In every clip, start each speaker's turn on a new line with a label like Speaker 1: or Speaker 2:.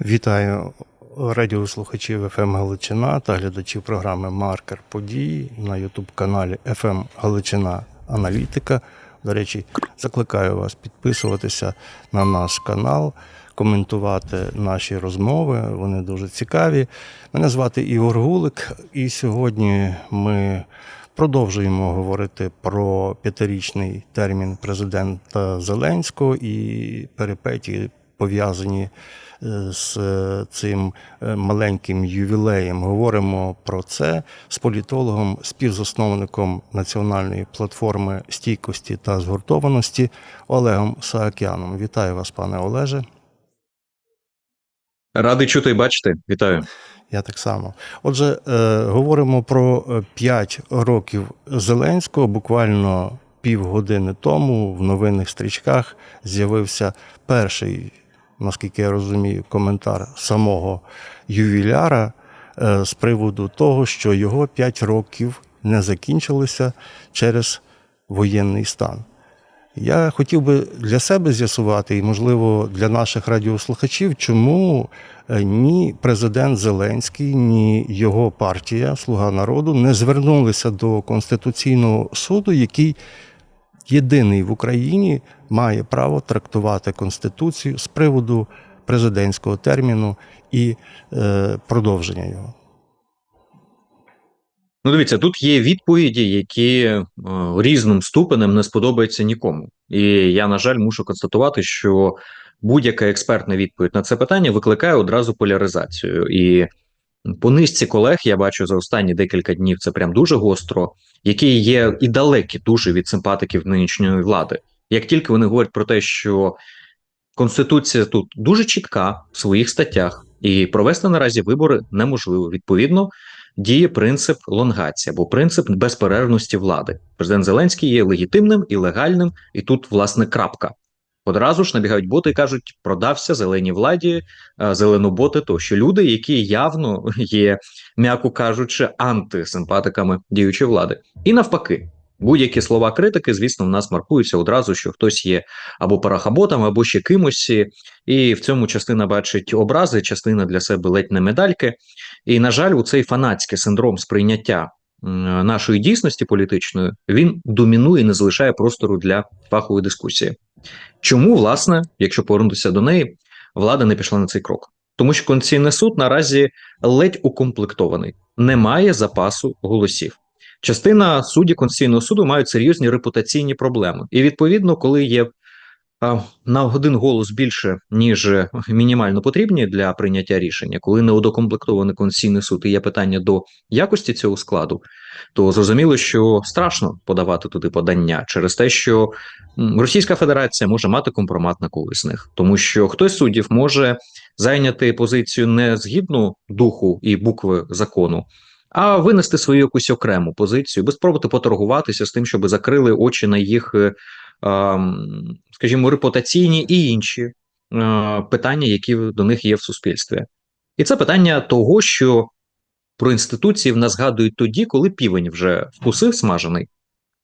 Speaker 1: Вітаю радіослухачів ФМ Галичина та глядачів програми Маркер подій на Ютуб-каналі ФМ Галичина Аналітика. До речі, закликаю вас підписуватися на наш канал, коментувати наші розмови. Вони дуже цікаві. Мене звати Ігор Гулик, і сьогодні ми продовжуємо говорити про п'ятирічний термін президента Зеленського і перипетії пов'язані з е, цим е, маленьким ювілеєм. Говоримо про це з політологом, співзасновником національної платформи стійкості та згуртованості Олегом Саакяном. Вітаю вас, пане Олеже.
Speaker 2: Радий чути і бачити. Вітаю.
Speaker 1: Я так само. Отже, е, говоримо про 5 років Зеленського. Буквально півгодини тому в новинних стрічках з'явився перший, наскільки я розумію, коментар самого ювіляра е, з приводу того, що його 5 років не закінчилися через воєнний стан. Я хотів би для себе з'ясувати, і, можливо, для наших радіослухачів, чому е, ні президент Зеленський, ні його партія Слуга народу не звернулися до Конституційного суду, який єдиний в Україні має право трактувати Конституцію з приводу президентського терміну і е, продовження його.
Speaker 2: Ну, дивіться, тут є відповіді, які е, різним ступенем не сподобаються нікому. І я, на жаль, мушу констатувати, що будь-яка експертна відповідь на це питання викликає одразу поляризацію. І по низці колег я бачу за останні декілька днів це прям дуже гостро, які є і далекі дуже від симпатиків нинішньої влади. Як тільки вони говорять про те, що Конституція тут дуже чітка в своїх статтях, і провести наразі вибори неможливо. Відповідно, діє принцип лонгації або принцип безперервності влади. Президент Зеленський є легітимним і легальним, і тут, власне, крапка. Одразу ж набігають боти і кажуть, продався зеленій владі, е, зеленоботи тощо. Люди, які явно є, м'яко кажучи, антисимпатиками діючої влади. І навпаки, будь-які слова критики, звісно, в нас маркуються одразу, що хтось є або парахаботом, або ще кимось, і в цьому частина бачить образи, частина для себе ледь не медальки. І, на жаль, у цей фанатський синдром сприйняття нашої дійсності політичної він домінує і не залишає простору для фахової дискусії. Чому, власне, якщо повернутися до неї, влада не пішла на цей крок? Тому що Конституційний суд наразі ледь укомплектований, немає запасу голосів. Частина суддів Конституційного суду мають серйозні репутаційні проблеми. І відповідно, коли є на один голос більше, ніж мінімально потрібні для прийняття рішення, коли не удокомплектований Конституційний суд і є питання до якості цього складу, то зрозуміло, що страшно подавати туди подання через те, що Російська Федерація може мати компромат на когось з них, тому що хтось суддів може зайняти позицію не згідно духу і букви закону, а винести свою якусь окрему позицію, би спробувати поторгуватися з тим, щоб закрили очі на їх, е, скажімо, репутаційні і інші питання, які до них є в суспільстві. І це питання того, що про інституції в нас згадують тоді, коли півень вже вкусив смажений,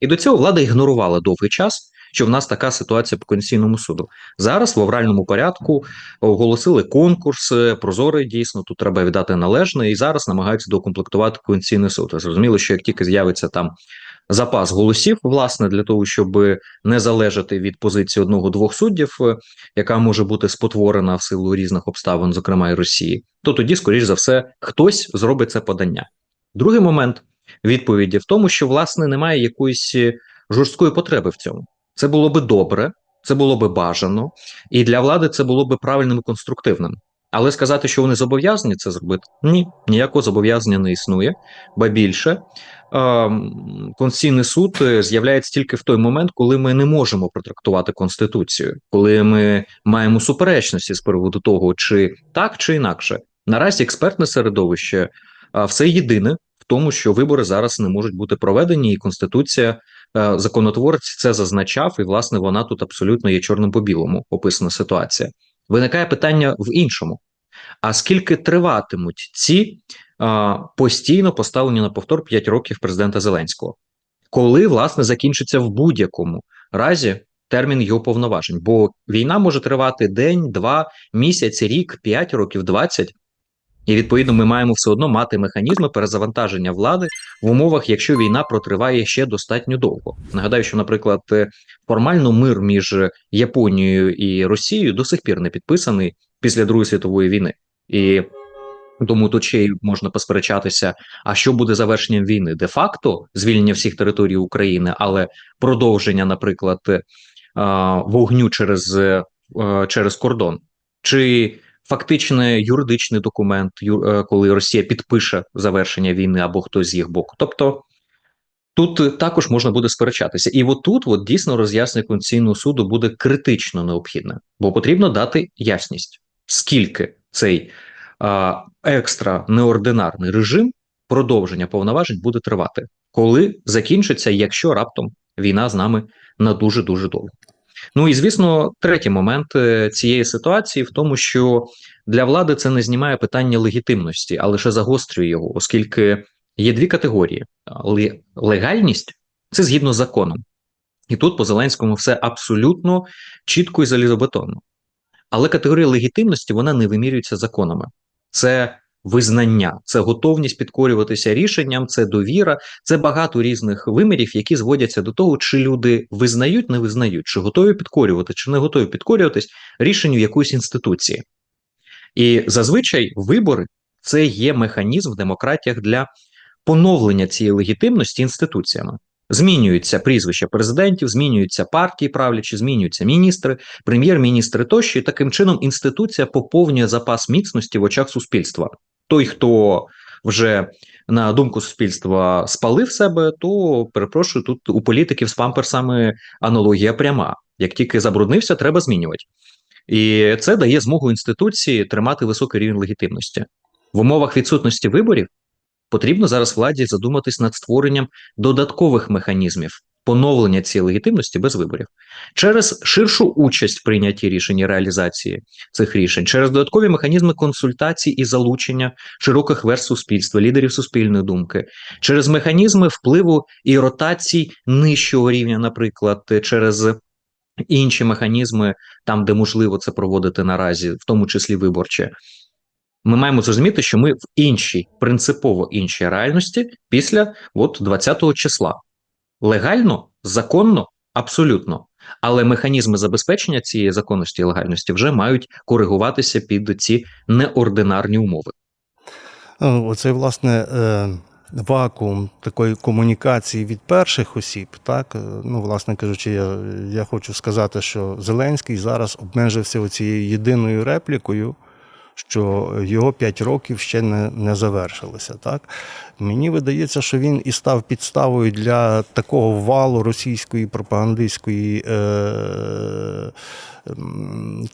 Speaker 2: і до цього влада ігнорувала довгий час, що в нас така ситуація по Конституційному суду. Зараз в авральному порядку оголосили конкурс, е, прозорий дійсно, тут треба віддати належне, і зараз намагаються докомплектувати Конституційний суд. Зрозуміло, що як тільки з'явиться там запас голосів, власне, для того, щоб не залежати від позиції одного-двох суддів, е, яка може бути спотворена в силу різних обставин, зокрема і Росії, то тоді, скоріш за все, хтось зробить це подання. Другий момент відповіді в тому, що власне немає якоїсь е, жорсткої потреби в цьому. Це було би добре, це було би бажано, і для влади це було би правильним і конструктивним. Але сказати, що вони зобов'язані це зробити, ні, ніякого зобов'язання не існує. Ба більше Конституційний суд е, з'являється тільки в той момент, коли ми не можемо протрактувати конституцію, коли ми маємо суперечності з приводу того, чи так, чи інакше. Наразі експертне середовище все єдине в тому, що вибори зараз не можуть бути проведені, і конституція е, законотворець це зазначав, і власне вона тут абсолютно є чорним по білому описана ситуація. Виникає питання в іншому: а скільки триватимуть ці постійно поставлені на повтор 5 років президента Зеленського? Коли власне закінчиться в будь-якому разі термін його повноважень, бо війна може тривати день, два, місяць, рік, п'ять років, двадцять. І відповідно ми маємо все одно мати механізми перезавантаження влади в умовах, якщо війна протриває ще достатньо довго. Нагадаю, що, наприклад, е, формально мир між Японією і Росією до сих пір не підписаний після Другої світової війни, і тому тут ще й можна посперечатися. А що буде завершенням війни? Де факто звільнення всіх територій України, але продовження, наприклад, е, вогню через, е, через кордон, чи фактичний юридичний документ, е, коли Росія підпише завершення війни або хтось з їх боку. Тобто тут також можна буде сперечатися. І от тут от дійсно роз'яснення Конституційного суду буде критично необхідне, бо потрібно дати ясність, скільки цей екстра неординарний режим продовження повноважень буде тривати, коли закінчиться, якщо раптом війна з нами на дуже дуже довго. Ну і звісно, третій момент е, цієї ситуації в тому, що для влади це не знімає питання легітимності, а лише загострює його, оскільки є дві категорії: легальність це згідно з законом, і тут по Зеленському все абсолютно чітко і залізобетонно. Але категорія легітимності вона не вимірюється законами. Це визнання, це готовність підкорюватися рішенням, це довіра, це багато різних вимірів, які зводяться до того, чи люди визнають, не визнають, чи готові підкорювати, чи не готові підкорюватись рішенню якоїсь інституції. І зазвичай вибори це є механізм в демократіях для поновлення цієї легітимності інституціями. Змінюються прізвища президентів, змінюються партії правлячі, змінюються міністри, прем'єр-міністри тощо. І таким чином інституція поповнює запас міцності в очах суспільства. Той, хто вже на думку суспільства спалив себе, то перепрошую, тут у політиків з памперсами аналогія пряма. Як тільки забруднився, треба змінювати. І це дає змогу інституції тримати високий рівень легітимності. В умовах відсутності виборів потрібно зараз владі задуматись над створенням додаткових механізмів поновлення цієї легітимності без виборів через ширшу участь в прийнятті рішень і реалізації цих рішень, через додаткові механізми консультацій і залучення широких верст суспільства, лідерів суспільної думки, через механізми впливу і ротацій нижчого рівня, наприклад, через інші механізми, там де можливо це проводити наразі, в тому числі виборче. Ми маємо зрозуміти, що ми в іншій, принципово іншій реальності після от 20-го числа. Легально, законно, абсолютно. Але механізми забезпечення цієї законності і легальності вже мають коригуватися під ці неординарні умови.
Speaker 1: Е, Оцей, власне, е, вакуум такої комунікації від перших осіб, так, е, ну, власне кажучи, я, я хочу сказати, що Зеленський зараз обмежився цією єдиною реплікою, що його 5 років ще не, не завершилися. Так? Мені видається, що він і став підставою для такого валу російської пропагандистської е,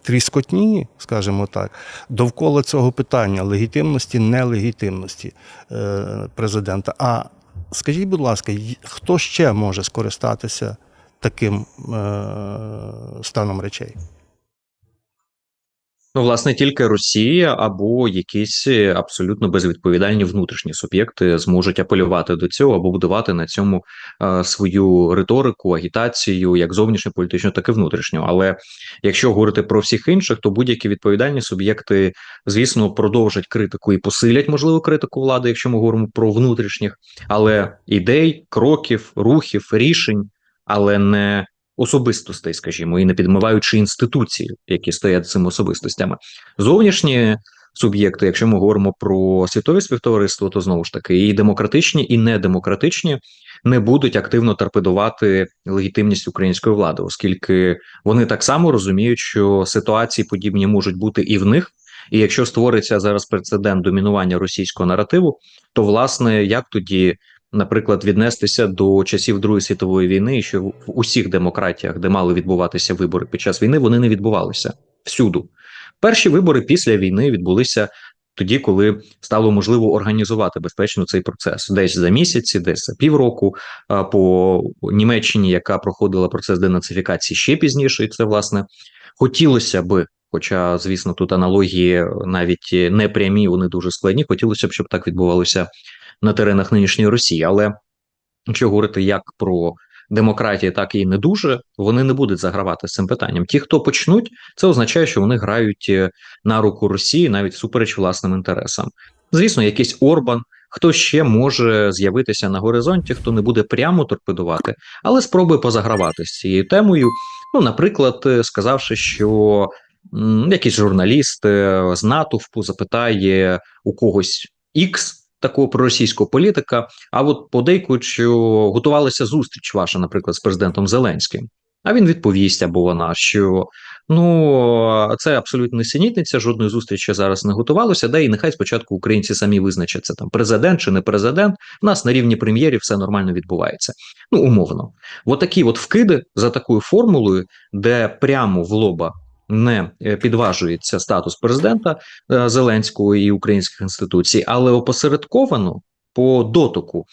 Speaker 1: тріскотні, скажімо так, довкола цього питання легітимності, нелегітимності е, президента. А скажіть, будь ласка, хто ще може скористатися таким е, станом речей?
Speaker 2: Ну, власне, тільки Росія або якісь е, абсолютно безвідповідальні внутрішні суб'єкти зможуть апелювати до цього або будувати на цьому е, свою риторику, агітацію, як зовнішню політичну, так і внутрішню. Але якщо говорити про всіх інших, то будь-які відповідальні суб'єкти, звісно, продовжать критику і посилять можливо критику влади, якщо ми говоримо про внутрішніх, але ідей, кроків, рухів, рішень, але не особистостей, скажімо, і не підмиваючи інституції, які стоять цими особистостями. Зовнішні суб'єкти, якщо ми говоримо про світове співтовариство, то знову ж таки і демократичні, і недемократичні не будуть активно торпедувати легітимність української влади, оскільки вони так само розуміють, що ситуації подібні можуть бути і в них. І якщо створиться зараз прецедент домінування російського наративу, то власне як тоді наприклад, віднестися до часів Другої світової війни, що в усіх демократіях, де мали відбуватися вибори під час війни, вони не відбувалися всюду. Перші вибори після війни відбулися тоді, коли стало можливо організувати безпечно цей процес, десь за місяці, десь за півроку. По Німеччині, яка проходила процес денацифікації ще пізніше, і це власне хотілося би. Хоча, звісно, тут аналогії навіть не прямі, вони дуже складні. Хотілося б, щоб так відбувалося на теренах нинішньої Росії. Але якщо говорити як про демократії, так і не дуже, вони не будуть загравати з цим питанням. Ті, хто почнуть, це означає, що вони грають е, на руку Росії навіть супереч власним інтересам. Звісно, якийсь Орбан. Хто ще може з'явитися на горизонті, хто не буде прямо торпедувати, але спробує позагравати з цією темою. Ну, наприклад, е, сказавши, що якийсь журналіст е, з натовпу запитає у когось X, такого проросійського політика, а от подейкують, що готувалася зустріч ваша, наприклад, з президентом Зеленським. А він відповість або вона, що ну це абсолютно несенітниця, жодної зустрічі зараз не готувалося. Да і нехай спочатку українці самі визначаться там президент чи не президент. У нас на рівні прем'єрів все нормально відбувається. Ну умовно, от такі от вкиди за такою формулою, де прямо в лоба не е, підважується статус президента е, Зеленського і українських інституцій, але опосередковано по дотоку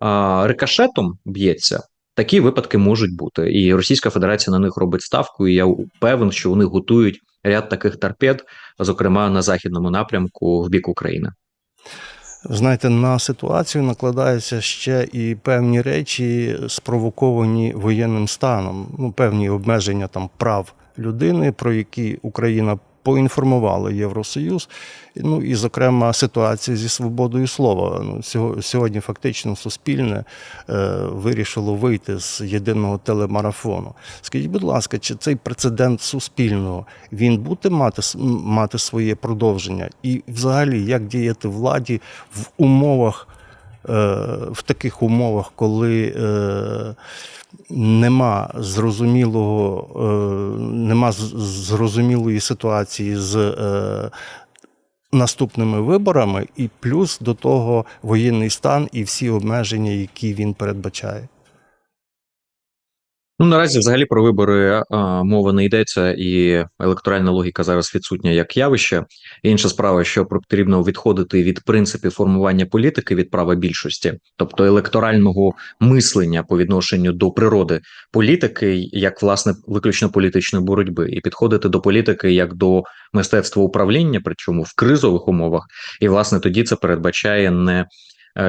Speaker 2: а, рикошетом б'ється. Такі випадки можуть бути, і Російська Федерація на них робить ставку. І я певен, що вони готують ряд таких торпед, зокрема на західному напрямку в бік України.
Speaker 1: Знаєте, на ситуацію накладаються ще і певні речі, спровоковані воєнним станом. Ну, певні обмеження там прав людини, про які Україна поінформувала Євросоюз. Ну і, зокрема, ситуація зі свободою слова. Ну, сьогодні фактично суспільне е, вирішило вийти з єдиного телемарафону. Скажіть, будь ласка, чи цей прецедент суспільного він буде мати, мати своє продовження? І взагалі, як діяти владі в умовах, в таких умовах, коли е, нема зрозумілого, е, нема зрозумілої ситуації з е, наступними виборами, і плюс до того воєнний стан і всі обмеження, які він передбачає.
Speaker 2: Ну наразі взагалі про вибори а, мова не йдеться, і електоральна логіка зараз відсутня як явище. Інша справа, що потрібно відходити від принципів формування політики від права більшості, тобто електорального мислення по відношенню до природи політики, як власне виключно політичної боротьби, і підходити до політики як до мистецтва управління, причому в кризових умовах, і власне тоді це передбачає не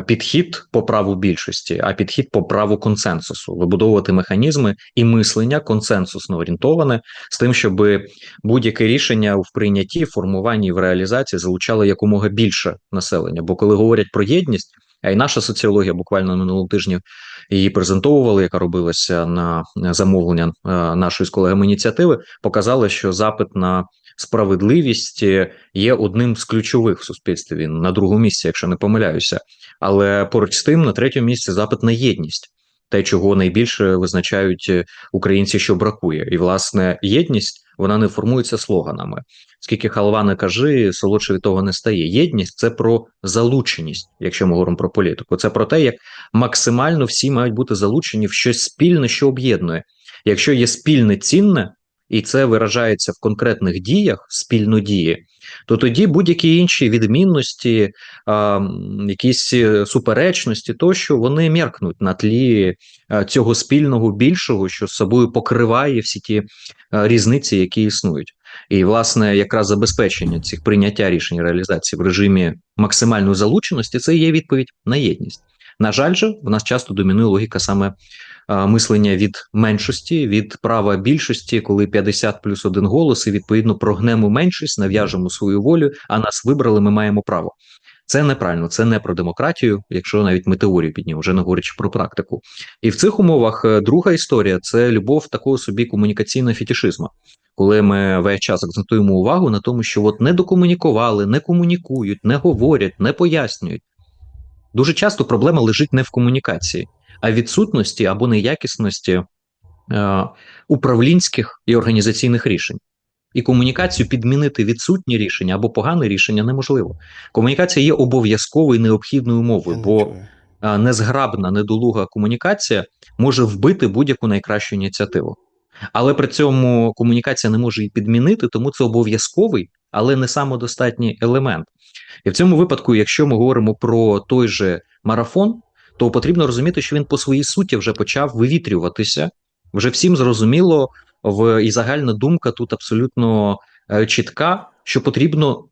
Speaker 2: підхід по праву більшості, а підхід по праву консенсусу, вибудовувати механізми і мислення консенсусно орієнтоване з тим, щоб будь-яке рішення в прийнятті, формуванні в реалізації залучало якомога більше населення. Бо коли говорять про єдність, а й наша соціологія буквально на минулому тижні її презентовували, яка робилася на замовлення е, нашої з колегами ініціативи, показала, що запит на справедливість е, є одним з ключових в суспільстві. Він на другому місці, якщо не помиляюся. Але поруч з тим, на третьому місці запит на єдність, те, чого найбільше визначають е, українці, що бракує, і власне єдність вона не формується слоганами. Скільки халва не кажи, солодше від того не стає. Єдність це про залученість, якщо ми говоримо про політику. Це про те, як максимально всі мають бути залучені в щось спільне, що об'єднує. Якщо є спільне цінне, і це виражається в конкретних діях, спільно дії, то тоді будь-які інші відмінності, а, якісь е, суперечності, тощо вони меркнуть на тлі е, цього спільного більшого, що з собою покриває всі ті е, різниці, які існують. І, власне, якраз забезпечення цих прийняття рішень реалізації в режимі максимальної залученості це є відповідь на єдність. На жаль, же в нас часто домінує логіка саме мислення від меншості, від права більшості, коли 50 плюс один голос, і відповідно прогнемо меншість, нав'яжемо свою волю, а нас вибрали, ми маємо право. Це неправильно, це не про демократію, якщо навіть ми теорію підняв, вже не говорячи про практику. І в цих умовах е, друга історія це любов такого собі комунікаційного фетишизму. Коли ми весь час акцентуємо увагу на тому, що от не докомунікували, не комунікують, не говорять, не пояснюють. Дуже часто проблема лежить не в комунікації, а відсутності або неякісності е, управлінських і організаційних рішень. І комунікацію підмінити відсутні рішення або погане рішення неможливо. Комунікація є обов'язковою і необхідною умовою, бо
Speaker 1: чую.
Speaker 2: незграбна, недолуга комунікація може вбити будь-яку найкращу ініціативу. Але при цьому комунікація не може її підмінити, тому це обов'язковий, але не самодостатній елемент. І в цьому випадку, якщо ми говоримо про той же марафон, то потрібно розуміти, що він по своїй суті вже почав вивітрюватися. Вже всім зрозуміло, в і загальна думка тут абсолютно е, чітка, що потрібно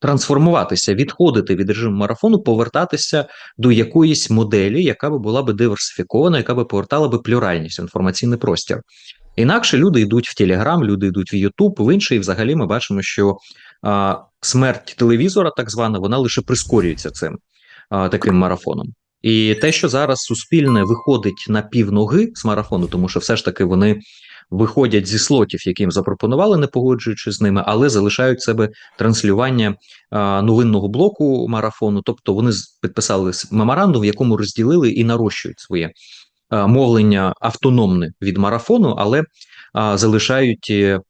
Speaker 2: трансформуватися, відходити від режиму марафону, повертатися до якоїсь моделі, яка би була би диверсифікована, яка би повертала би плюральність в інформаційний простір. Інакше люди йдуть в Телеграм, люди йдуть в Ютуб, в інший. І взагалі ми бачимо, що а, смерть телевізора, так звана, вона лише прискорюється цим а, таким марафоном. І те, що зараз суспільне виходить на півноги з марафону, тому що все ж таки вони виходять зі слотів, які їм запропонували, не погоджуючись з ними, але залишають себе транслювання новинного блоку марафону. Тобто вони підписали меморандум, в якому розділили і нарощують своє мовлення автономне від марафону, але залишають е,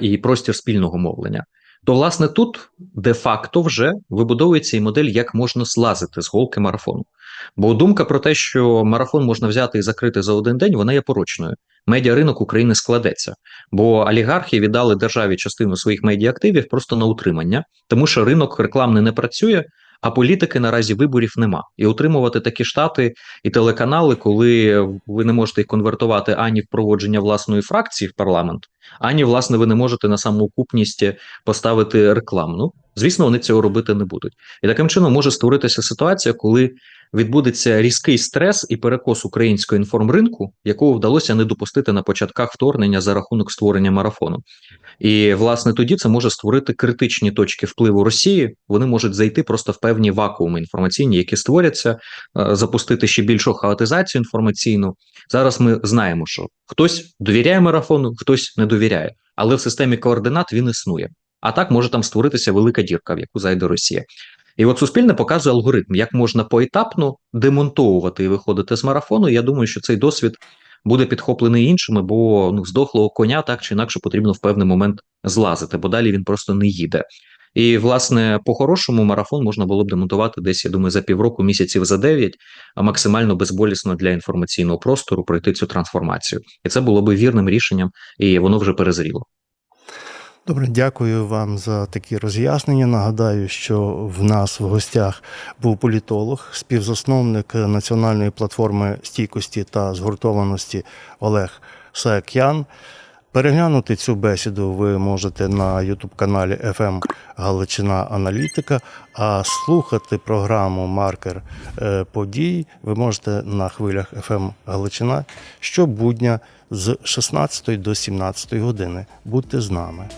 Speaker 2: і простір спільного мовлення. То, власне, тут де-факто вже вибудовується і модель, як можна слазити з голки марафону. Бо думка про те, що марафон можна взяти і закрити за один день, вона є порочною. Медіаринок України складеться, бо олігархи віддали державі частину своїх медіаактивів просто на утримання, тому що ринок рекламний не працює, а політики наразі виборів нема. І утримувати такі штати і телеканали, коли ви не можете їх конвертувати ані в проводження власної фракції в парламент, ані власне ви не можете на самоукупність поставити рекламну. Звісно, вони цього робити не будуть. І таким чином може створитися ситуація, коли відбудеться різкий стрес і перекос українського інформринку, якого вдалося не допустити на початках вторгнення за рахунок створення марафону. І власне тоді це може створити критичні точки впливу Росії. Вони можуть зайти просто в певні вакууми інформаційні, які створяться, е, запустити ще більшу хаотизацію інформаційну. Зараз ми знаємо, що хтось довіряє марафону, хтось не довіряє, але в системі координат він існує. А так може там створитися велика дірка, в яку зайде Росія. І от суспільне показує алгоритм, як можна поетапно демонтовувати і виходити з марафону. Я думаю, що цей досвід буде підхоплений іншими, бо ну здохлого коня так чи інакше потрібно в певний момент злазити, бо далі він просто не їде. І власне по-хорошому марафон можна було б демонтувати десь, я думаю, за півроку, місяців за дев'ять, а максимально безболісно для інформаційного простору пройти цю трансформацію. І це було би вірним рішенням, і воно вже перезріло.
Speaker 1: Добре, дякую вам за такі роз'яснення. Нагадаю, що в нас в гостях був політолог, співзасновник національної платформи стійкості та згуртованості Олег Саакян. Переглянути цю бесіду ви можете на YouTube-каналі FM Галичина Аналітика, а слухати програму Маркер е, подій ви можете на хвилях FM Галичина щобудня з 16 до 17 години. Будьте з нами.